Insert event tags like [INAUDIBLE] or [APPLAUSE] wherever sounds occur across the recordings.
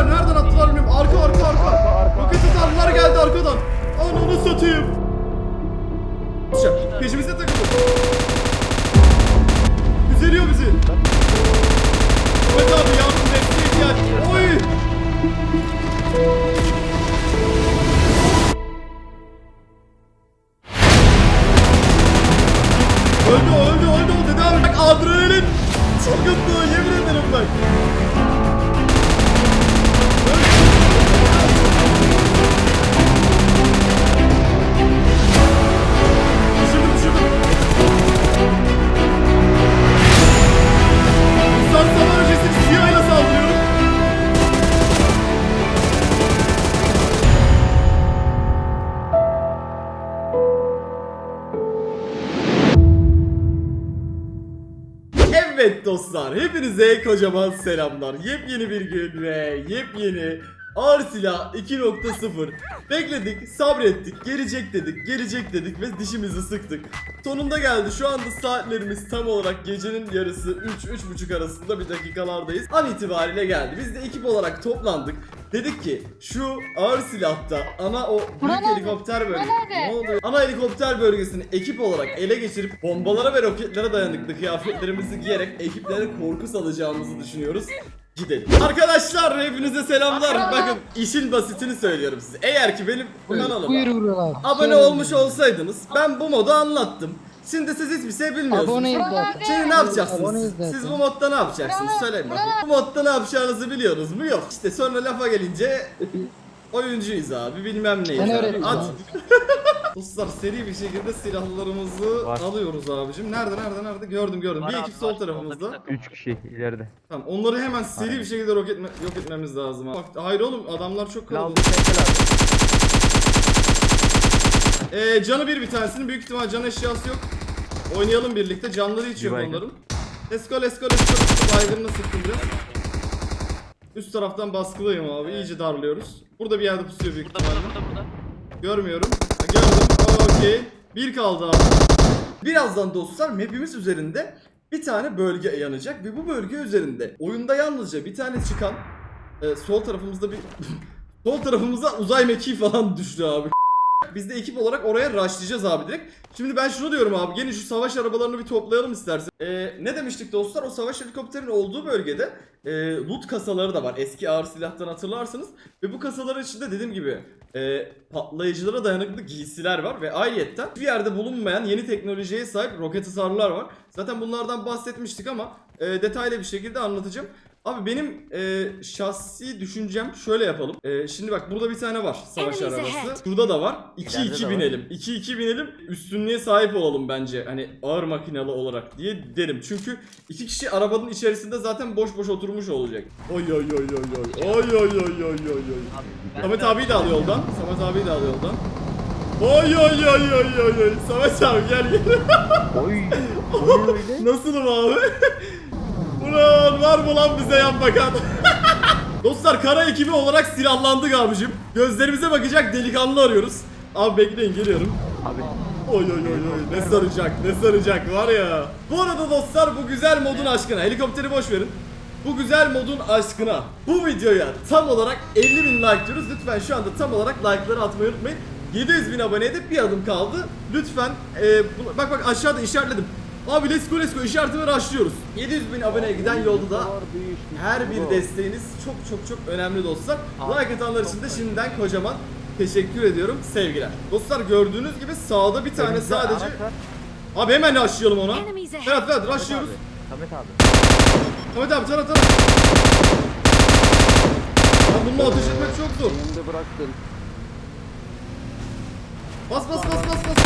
geldiler. Nereden attılar bilmiyorum. Arka arka arka. Roket atanlar geldi arkadan. Ananı satayım. Peşimize takıldı. Üzeriyor bizi. Evet abi yardım desteğe ihtiyaç. Oy. Hepinize kocaman selamlar. Yepyeni bir gün ve yepyeni ağır silah 2.0. Bekledik, sabrettik, gelecek dedik, gelecek dedik ve dişimizi sıktık. Sonunda geldi. Şu anda saatlerimiz tam olarak gecenin yarısı 3-3.30 arasında bir dakikalardayız. An itibariyle geldi. Biz de ekip olarak toplandık. Dedik ki şu ağır silahta ana o büyük Buran abi, helikopter bölgesi. Ne oluyor? Ana helikopter bölgesini ekip olarak ele geçirip bombalara ve roketlere dayanıklı kıyafetlerimizi giyerek ekiplere korku salacağımızı düşünüyoruz. Gidelim. Arkadaşlar hepinize selamlar. Bakın işin basitini söylüyorum size. Eğer ki benim kanalıma Buyur abone olmuş olsaydınız ben bu modu anlattım. Şimdi siz hiçbir şey bilmiyorsunuz. Aboneyiz. Şimdi ne yapacaksınız? Aboneyiz Siz, zaten. siz bu modda ne yapacaksınız? Söyleyin bakayım. Bu modda ne yapacağınızı biliyorsunuz mu? Yok. İşte sonra lafa gelince oyuncuyuz abi bilmem neyiz Ben abi. At. [LAUGHS] Dostlar seri bir şekilde silahlarımızı Var. alıyoruz abicim. Nerede nerede nerede? Gördüm gördüm. Bir ekip sol tarafımızda. 3 kişi ileride. Tamam onları hemen seri bir şekilde yok, etme, yok etmemiz lazım abi. Bak, hayır oğlum adamlar çok kalabalık. Ee, canı bir bir tanesinin büyük ihtimal can eşyası yok. Oynayalım birlikte. Canları hiç yok baygın. onların. Let's go let's go let's go. let's go. Baygınına sıktım biraz. Üst taraftan baskılıyım abi. İyice darlıyoruz. Burada bir yerde pusuyor büyük Burada ihtimalle. burada burada burada. Görmüyorum. Ha, gördüm. Okey. Bir kaldı abi. Birazdan dostlar map'imiz üzerinde bir tane bölge yanacak ve bu bölge üzerinde oyunda yalnızca bir tane çıkan e, sol tarafımızda bir [LAUGHS] sol tarafımıza uzay mekiği falan düştü abi. Biz de ekip olarak oraya rushlayacağız abi direkt. Şimdi ben şunu diyorum abi. Gelin şu savaş arabalarını bir toplayalım istersen. Ee, ne demiştik dostlar? O savaş helikopterinin olduğu bölgede e, loot kasaları da var. Eski ağır silahtan hatırlarsınız. Ve bu kasaların içinde dediğim gibi e, patlayıcılara dayanıklı giysiler var. Ve ayrıyetten bir yerde bulunmayan yeni teknolojiye sahip roket hasarlar var. Zaten bunlardan bahsetmiştik ama e, detaylı bir şekilde anlatacağım. Abi benim e, şahsi düşüncem şöyle yapalım. E, şimdi bak burada bir tane var savaş Enemies arabası. ahead. Şurada da var. İleride 2-2 de var. binelim. 2-2 binelim. Üstünlüğe sahip olalım bence. Hani ağır makinalı olarak diye derim. Çünkü iki kişi arabanın içerisinde zaten boş boş oturmuş olacak. Oy oy oy oy oy. Oy oy oy oy oy oy. Abi, ben Samet de- abiyi de al yoldan. Samet abiyi de al yoldan. Oy oy oy oy oy oy. Samet abi gel gel. Oy. [LAUGHS] Nasılım abi? Ulan var mı lan bize yan bakan? [LAUGHS] Dostlar kara ekibi olarak silahlandık abicim. Gözlerimize bakacak delikanlı arıyoruz. Abi bekleyin geliyorum. Abi Oy oy oy oy ne saracak ne saracak var ya. Bu arada dostlar bu güzel modun aşkına helikopteri boş verin. Bu güzel modun aşkına bu videoya tam olarak 50 bin like diyoruz. Lütfen şu anda tam olarak like'ları atmayı unutmayın. 700 bin aboneye de bir adım kaldı. Lütfen e, bak bak aşağıda işaretledim. Abi let's go let's go işaretini başlıyoruz. 700 bin aboneye giden yolda da her bir desteğiniz çok çok çok önemli dostlar. Like atanlar için de şimdiden kocaman teşekkür ediyorum. Sevgiler. Dostlar gördüğünüz gibi sağda bir tane sadece... Abi hemen rushlayalım ona. Ferhat Ferhat Samet rushlıyoruz. abi, Samet abi. Ahmet abi tara tara. Lan bununla ateş etmek çok zor. Önümde bıraktın. Bas bas bas bas bas.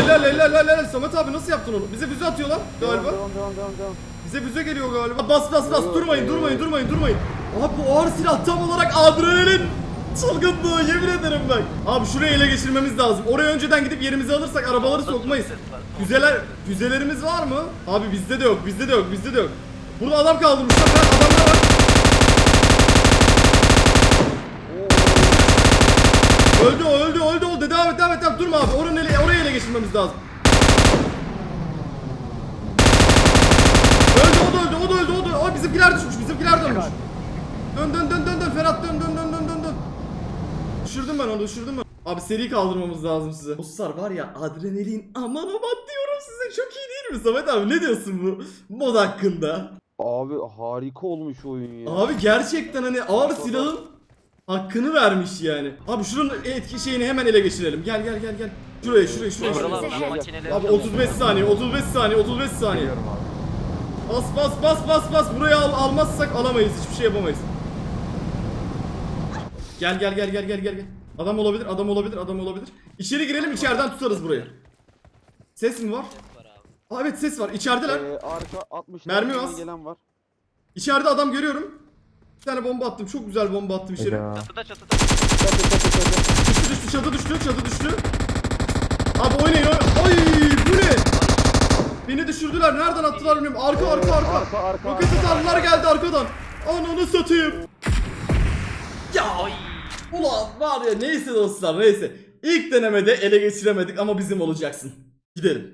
Helal helal helal helal. Samet abi nasıl yaptın onu? Bize füze atıyor lan galiba. Devam devam devam devam. Bize füze geliyor galiba. Bas bas bas durmayın durmayın durmayın durmayın. Abi bu ağır silah tam olarak adrenalin çılgınlığı yemin ederim bak. Abi şurayı ele geçirmemiz lazım. Oraya önceden gidip yerimizi alırsak arabaları sokmayız. Füzeler, füzelerimiz var mı? Abi bizde de yok bizde de yok bizde de yok. Burada adam kaldırmışlar. Adamlar var. Öldü o öldü öldü öldü. Devam et devam et. Durma abi. Ele geçirmemiz lazım. Öldü o da öldü o da öldü o da öldü. Bizimkiler düşmüş bizimkiler dönmüş. Dön dön dön dön dön Ferhat dön dön dön dön dön dön. Düşürdüm ben onu düşürdüm ben. Abi seri kaldırmamız lazım size. Dostlar var ya adrenalin aman aman diyorum size çok iyi değil mi Samet abi ne diyorsun bu mod hakkında? Abi harika olmuş oyun ya. Abi gerçekten hani ağır silahın hakkını vermiş yani. Abi şunun etki şeyini hemen ele geçirelim. Gel gel gel gel. Şuraya şuraya şuraya. şuraya. Buralar makineleri Abi 35 saniye 35 saniye 35 saniye. Abi. Bas bas bas bas bas buraya al, almazsak alamayız hiçbir şey yapamayız. Gel gel gel gel gel gel gel. Adam olabilir adam olabilir adam olabilir. İçeri girelim içeriden tutarız burayı. Ses mi var? Aa, evet ses var içerideler. Ee, arka 60 Mermi bas. gelen var. İçeride adam görüyorum. Bir tane bomba attım çok güzel bomba attım içeri. Çatıda çatıda. Çatı çatı çatı. Düştü düştü çatı düştü çatı düştü. Abi oynayın oynayın. Ay bu ne? Beni düşürdüler nereden attılar bilmiyorum. Arka arka arka. Arka arka. Roket atarlar geldi arkadan. Ananı satayım. Ya Ay. ulan var ya neyse dostlar neyse. İlk denemede ele geçiremedik ama bizim olacaksın. Gidelim.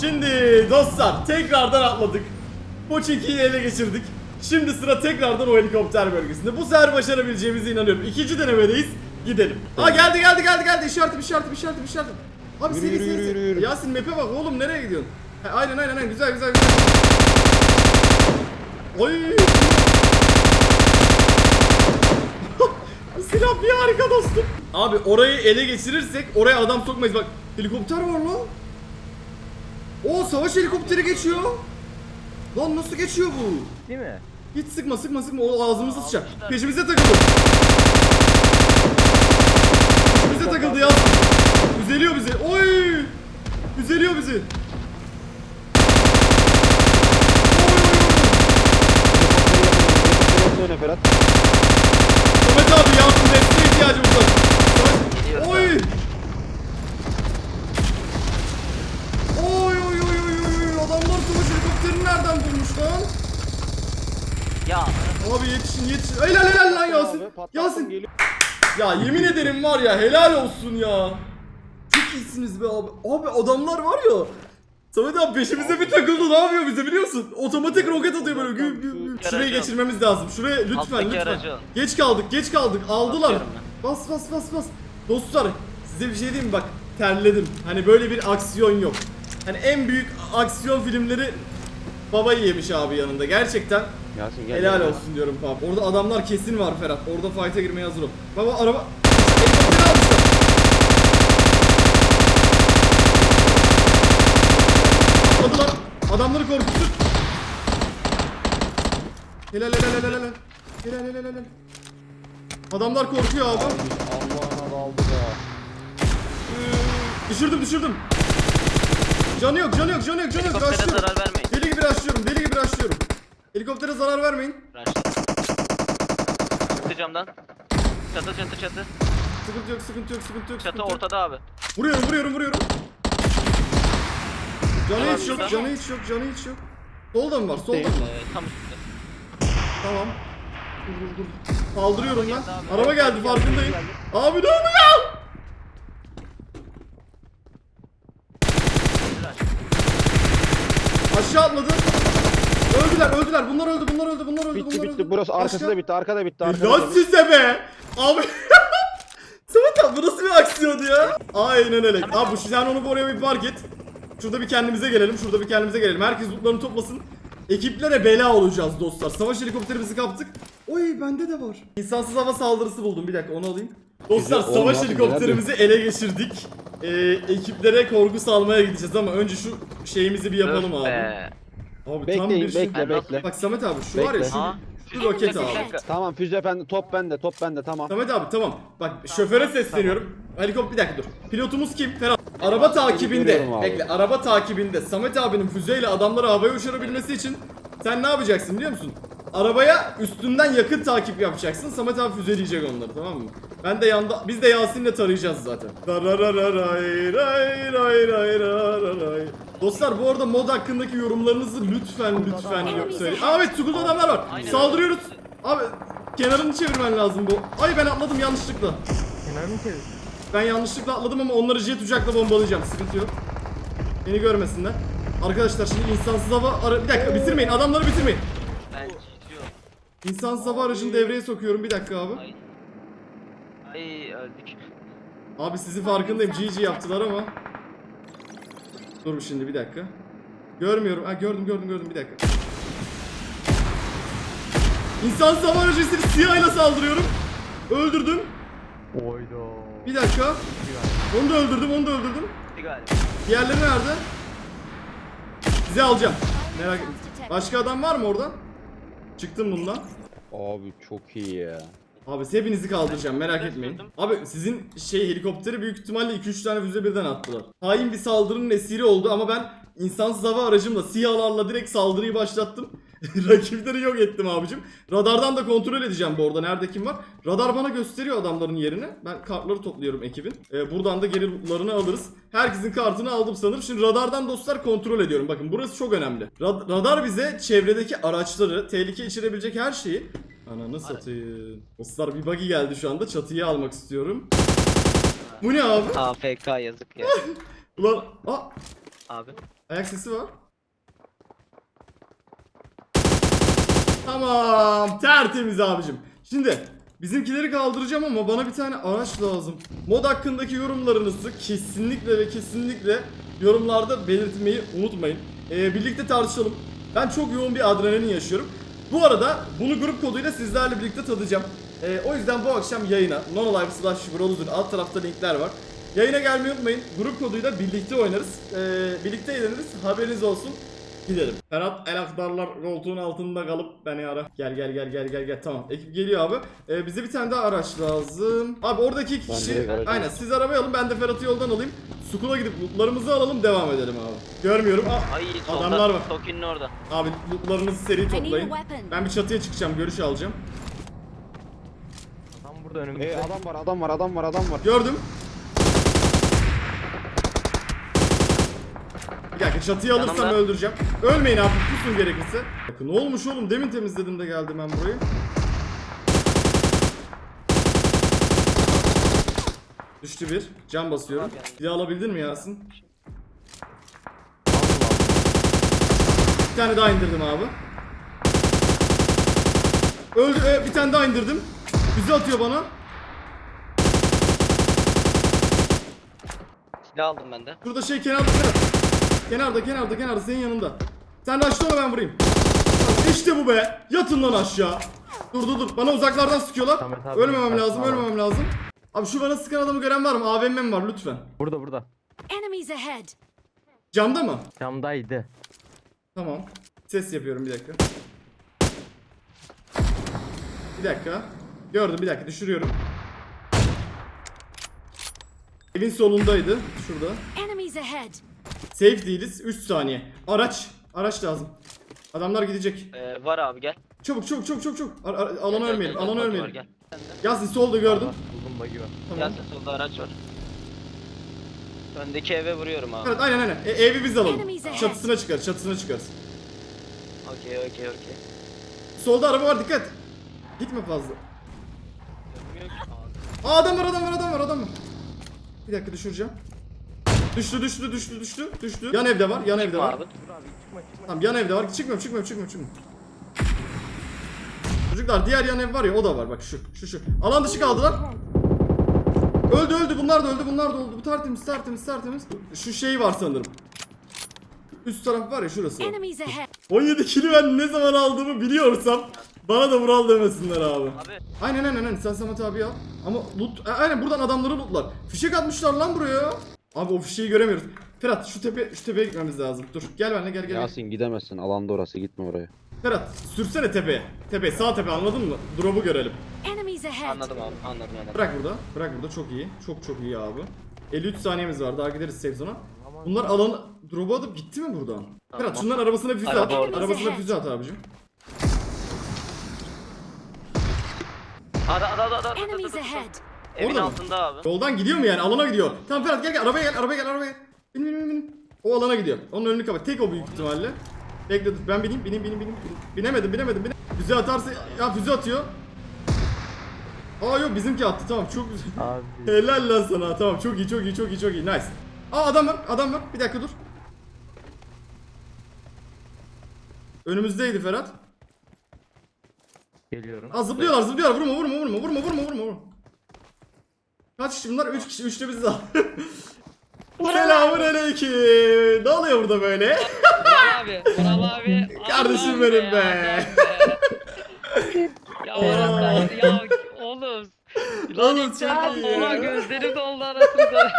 Şimdi dostlar tekrardan atladık. Poçinki'yi ele geçirdik. Şimdi sıra tekrardan o helikopter bölgesinde. Bu sefer başarabileceğimize inanıyorum. İkinci denemedeyiz. Gidelim. Aa geldi geldi geldi geldi. İşaretim işaretim işaretim işaretim. Abi Yürü, seri yürü, seri yürü, seri. yürü. Yasin map'e bak oğlum nereye gidiyorsun? Ha, aynen aynen aynen güzel güzel güzel. Oy. [LAUGHS] Silah bir harika dostum. Abi orayı ele geçirirsek oraya adam sokmayız. Bak helikopter var lan. O savaş helikopteri geçiyor. Lan nasıl geçiyor bu? Değil mi? Hiç sıkma sıkma sıkma o ağzımıza. Almışlar. Peşimize takıldı. Peşimize takıldı ya. Üzeliyor bizi. Oy! Üzeliyor bizi. Oy oy oy. Öne Ferhat. Samet abi yardım desteğe ihtiyacımız var. Geliyoruz Oy! Oy oy oy oy oy. Adamlar savaş helikopterini nereden bulmuş lan? Ya. Abi yetişin yetişin. Helal helal lan Yasin. Abi, Yasin. geliyor. Ya yemin ederim var ya helal olsun ya. Çok iyisiniz be abi. Abi adamlar var ya. Samet abi peşimize bir takıldı ne yapıyor bize biliyorsun? Otomatik roket atıyor böyle güm güm güm. Şuraya Aracı. geçirmemiz lazım. Şuraya lütfen Alttaki lütfen. aracı. Geç kaldık geç kaldık aldılar. Bas bas bas bas. Dostlar size bir şey diyeyim mi bak terledim. Hani böyle bir aksiyon yok. Hani en büyük aksiyon filmleri babayı yemiş abi yanında gerçekten. Yasin gel. Helal gel. olsun diyorum Pap. Orada adamlar kesin var Ferhat. Orada fight'a girmeye hazır ol. Baba araba... Helikopteri almışlar. Atladılar. Adamları korkuttuk. Helal helal helal helal. Helal helal helal. Adamlar korkuyor abi. Allah'ına daldı be. Düşürdüm düşürdüm. Canı yok canı yok canı yok canı yok. Helikoptere Rushlıyorum. zarar vermeyin. Rushlıyorum deli gibi rushlıyorum. Helikoptere zarar vermeyin. Raşla. Çıktı camdan. Çatı çatı çatı. Sıkıntı yok sıkıntı yok sıkıntı yok. Çatı sıkıntı yok. ortada abi. Vuruyorum vuruyorum vuruyorum. Canı Tamam, hiç yok, canı hiç yok, canı hiç yok. Solda mı var? Solda mı var? Ee, tam üstte. Tamam. Dur dur dur. Geldi abi. Araba geldi farkındayım. Abi ne oluyor? Aşağı atladı. Öldüler, öldüler. Bunlar öldü, bunlar öldü, bunlar öldü, Bitti bunlar bitti. öldü. Burası arkası Başka? da bitti. Arkada bitti. Arkada bitti. size be. Abi. [LAUGHS] Abi bu nasıl bir aksiyonu ya? Aynen öyle. Abi şu sen onu bu oraya bir park et. Şurada bir kendimize gelelim. Şurada bir kendimize gelelim. Herkes lootlarını toplasın. Ekiplere bela olacağız dostlar. Savaş helikopterimizi kaptık. Oy bende de var. İnsansız hava saldırısı buldum. Bir dakika onu alayım. Dostlar Güzel, savaş olmaz, helikopterimizi ele geçirdik. Ee, ekiplere korku salmaya gideceğiz ama önce şu şeyimizi bir yapalım Öf abi. be. Abi tam Bekleyin bir şey. bekle bekle. Bak Samet abi şu var ya Bekle. şu, şu roket abi. Tamam füze bende. Top bende. Top bende. Tamam. Samet abi tamam. Bak şoföre sesleniyorum. Helikopter bir dakika dur. Pilotumuz kim? Ferhat. Araba takibinde. görüyorum abi. Bekle. Araba takibinde. Samet abinin füzeyle adamları havaya uçurabilmesi için sen ne yapacaksın biliyor musun? Arabaya üstünden yakın takip yapacaksın. Samet abi füzeleyecek onları tamam mı? Ben de yanda biz de Yasin'le tarayacağız zaten. Dararararay, ray, ray, ray, rararay. Dostlar bu arada mod hakkındaki yorumlarınızı lütfen lütfen yok söyleyin. Aa, evet adamlar var. Aynen. Saldırıyoruz. Abi kenarını çevirmen lazım bu. Ay ben atladım yanlışlıkla. Kenarını çevir. Ben yanlışlıkla atladım ama onları jet uçakla bombalayacağım. Sıkıntı yok. Beni görmesinler. Arkadaşlar şimdi insansız hava ara... Bir dakika bitirmeyin. Adamları bitirmeyin. İnsansız hava aracını devreye sokuyorum. Bir dakika abi. Ay. Ay öldük. Abi sizin farkındayım. GG yaptılar ama. Dur şimdi bir dakika. Görmüyorum. Ha gördüm gördüm gördüm bir dakika. İnsan savar öncesini siyahıyla saldırıyorum. Öldürdüm. Oydo. Bir dakika. Onu da öldürdüm onu da öldürdüm. Diğerleri nerede? Sizi alacağım. Merak etme. Başka adam var mı orada? Çıktım bundan. Abi çok iyi ya. Abi hepinizi kaldıracağım merak etmeyin. Abi sizin şey helikopteri büyük ihtimalle 2-3 tane füze birden attılar. Hain bir saldırının esiri oldu ama ben insansız hava aracımla SİHA'larla direkt saldırıyı başlattım. [LAUGHS] Rakipleri yok ettim abicim. Radardan da kontrol edeceğim bu arada nerede kim var. Radar bana gösteriyor adamların yerini. Ben kartları topluyorum ekibin. Ee, buradan da geri lootlarını alırız. Herkesin kartını aldım sanırım. Şimdi radardan dostlar kontrol ediyorum. Bakın burası çok önemli. Rad- radar bize çevredeki araçları, tehlike içerebilecek her şeyi Ananı satayım. Dostlar bir buggy geldi şu anda. Çatıyı almak istiyorum. Bu ne abi? AFK yazık ya. [LAUGHS] Ulan aa, Abi. ayak sesi var. Tamam. Tertemiz abicim. Şimdi bizimkileri kaldıracağım ama bana bir tane araç lazım. Mod hakkındaki yorumlarınızı kesinlikle ve kesinlikle yorumlarda belirtmeyi unutmayın. Ee, birlikte tartışalım. Ben çok yoğun bir adrenalin yaşıyorum. Bu arada bunu grup koduyla sizlerle birlikte tadacağım. Ee, o yüzden bu akşam yayına nonolive slash browser alt tarafta linkler var. Yayına gelmeyi unutmayın. Grup koduyla birlikte oynarız. Ee, birlikte eğleniriz. Haberiniz olsun. Gidelim. Ferhat el aktarlar koltuğun altında kalıp beni ara. Gel gel gel gel gel gel. Tamam. Ekip geliyor abi. Ee, bize bir tane daha araç lazım. Abi oradaki iki kişi. Aynen siz arabayı alın ben de Ferhat'ı yoldan alayım. Sukula gidip lootlarımızı alalım devam edelim abi. Görmüyorum. Aa, Ay solda. Adamlar var. Tokin'in orada. abi lootlarınızı seri toplayın. Ben bir çatıya çıkacağım. Görüş alacağım. Tam burada önümüzde. Ee, adam var adam var adam var adam var. Gördüm. Bir dakika çatıyı alırsam Yanımda. öldüreceğim. Ölmeyin abi pusun gerekirse. Bakın ne olmuş oğlum demin temizledim de geldim ben burayı. Düştü bir. Can basıyorum. Silah alabildin mi Yasin? Bir tane daha indirdim abi. Öldü. e, bir tane daha indirdim. Bizi atıyor bana. Silah aldım ben de. Şurada şey kenarda kenarda. Kenarda kenarda kenarda senin yanında. Sen de aşağı ben vurayım. İşte bu be. Yatın lan aşağı. Dur dur dur. Bana uzaklardan sıkıyorlar. Samet abi, Ölmemem lazım, abi. ölmemem lazım. Abi şu bana sıkan adamı gören var mı? AVM'm var lütfen. Burada burada. Enemies ahead. Camda mı? Camdaydı. Tamam. Ses yapıyorum bir dakika. Bir dakika. Gördüm bir dakika düşürüyorum. Evin solundaydı. Şurada. Enemies ahead. Safe değiliz. 3 saniye. Araç. Araç lazım. Adamlar gidecek. Ee, var abi gel. Çabuk çabuk çabuk çabuk çabuk. Ar- ar- alana Gel, gel, ölmeyelim. gel, Alana var, ölmeyelim. Gel. Yasin solda gördüm. Buldum bug'i var. Tamam. Yasin solda araç var. Öndeki eve vuruyorum abi. Evet aynen aynen. E, evi biz alalım. Enemies ahead. Çatısına çıkar. Çatısına çıkarız. Okey okey okey. Solda araba var dikkat. Gitme fazla. Aa adam var adam var adam var adam var. Bir dakika düşüreceğim. Düştü düştü düştü düştü düştü. Yan evde var yan evde var. abi. Dur abi çıkma çıkma. Tamam yan evde var. Çıkmıyorum çıkmıyorum çıkmıyorum çıkmıyorum. Çocuklar diğer yan ev var ya o da var bak şu şu şu. Alan dışı kaldılar. Öldü öldü bunlar da öldü bunlar da öldü. Bu tertemiz tertemiz tertemiz. Şu şey var sanırım. Üst taraf var ya şurası. Enemies ahead. 17 kilo ben ne zaman aldığımı biliyorsam bana da vural demesinler abi. Abi Aynen aynen aynen sen Samet abi al. Ama loot, aynen buradan adamları lootlar. Fişek atmışlar lan buraya. Abi o fişeği göremiyoruz. Ferhat şu tepe şu tepeye gitmemiz lazım. Dur gel benimle gel gel. Yasin gidemezsin alanda orası gitme oraya. Ferhat sürsene tepeye. Tepe sağ tepe anladın mı? Drop'u görelim. Enemies ahead. anladım abi anladım anladım. Bırak burada. Bırak burada çok iyi. Çok çok iyi abi. 53 saniyemiz var. Daha gideriz safe zone'a. Bunlar alanı drop'u atıp gitti mi buradan? Ferhat şunların arabasına füze Araba at. orada. Arabasına füze at abicim. Ada ada ada ada. ada, Enemies ada, ada. ahead. Evin Orada mı? altında abi. Yoldan gidiyor mu yani? Alana gidiyor. Tamam Ferhat gel gel arabaya gel arabaya gel arabaya. gel. Bin bin bin bin. O alana gidiyor. Onun önünü kapat. Tek o büyük ihtimalle. Bekle dur. Ben bineyim bineyim bineyim bineyim. Binemedim binemedim binemedim. Füze atarsa ya füze atıyor. Aa yok bizimki attı tamam çok güzel. Abi. [LAUGHS] Helal lan sana tamam çok iyi çok iyi çok iyi çok iyi nice. Aa adam var adam var bir dakika dur. Önümüzdeydi Ferhat. Geliyorum. Aa zıplıyorlar zıplıyorlar vurma vurma vurma vurma vurma vurma vurma. Kaç kişi bunlar? 3 kişi. Üçlü biziz [LAUGHS] abi. Selamun aleyküm. Ne oluyor burada böyle? Vural abi. Vural abi. [LAUGHS] Kardeşim Allah'ım benim be. Allah'ım be. ya Vural abi ya oğlum. Oğlum çok iyi ya. Oha gözlerim doldu arasında.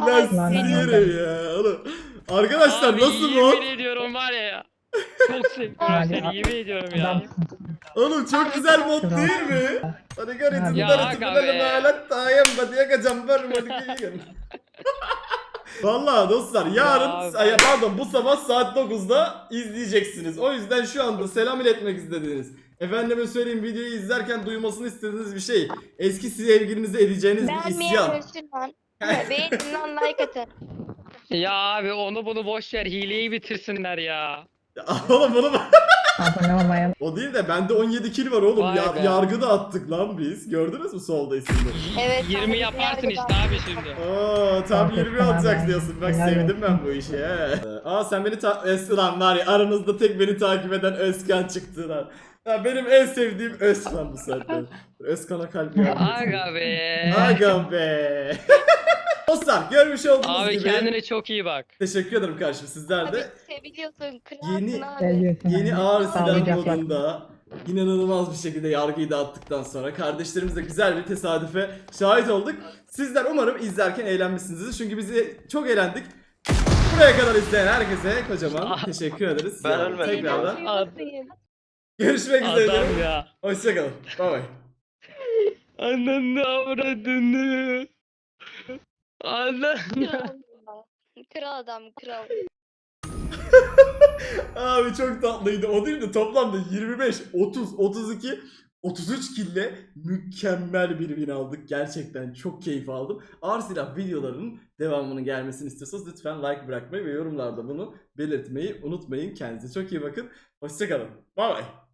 Lan sizi yerim ya. Oğlum. Arkadaşlar nasıl bu? Yemin ediyorum var ya. Çok seviyorum seni yemin ediyorum ya. Oğlum çok güzel mod değil mi? Hadi garitin Ya garitin aga garitin be. alet tayem badiye kaçam var mı [LAUGHS] Vallahi dostlar yarın Ya ay, pardon bu sabah saat 9'da izleyeceksiniz. O yüzden şu anda selam iletmek istediğiniz Efendime söyleyeyim videoyu izlerken duymasını istediğiniz bir şey. Eski sevgilinize edeceğiniz bir Beğenmeyen isyan. lan. Beğenin like atın. Ya abi onu bunu boş ver hileyi bitirsinler ya. Ya [LAUGHS] oğlum bunu Abone O değil de bende 17 kill var oğlum. Vay Ya- be. yargı da attık lan biz. Gördünüz mü solda isimleri? Evet. 20 yaparsın işte abi şimdi. Oo tam Fark 20 etmem olacak ben. diyorsun. Bak Helal sevdim olsun. ben bu işi he. Aa sen beni ta Özkan var ya aranızda tek beni takip eden Özkan çıktı lan. Ya benim en sevdiğim Özkan bu saatte. Özkan'a kalp verdim. Aga be. Aga be. [LAUGHS] Dostlar görmüş olduğunuz Abi gibi. kendine çok iyi bak. Teşekkür ederim kardeşim sizler Abi de. seviliyorsun. Yeni- abi. seviyorsun. Yeni ağır silah modunda inanılmaz bir şekilde yargıyı dağıttıktan sonra kardeşlerimizle güzel bir tesadüfe şahit olduk. Sizler umarım izlerken eğlenmişsinizdir. Çünkü bizi çok eğlendik. Buraya kadar izleyen herkese kocaman teşekkür ederiz. Ben ölmedim. Tekrardan Seviliyorsun. görüşmek üzere. Adam ya. Hoşçakalın. Bay bay. Ananı avradını. Ananı. Kral adam kral. [LAUGHS] Abi çok tatlıydı. O değil de toplamda 25, 30, 32, 33 kille mükemmel bir win aldık. Gerçekten çok keyif aldım. Ağır silah videolarının devamının gelmesini istiyorsanız lütfen like bırakmayı ve yorumlarda bunu belirtmeyi unutmayın. Kendinize çok iyi bakın. Hoşçakalın. Bay bay.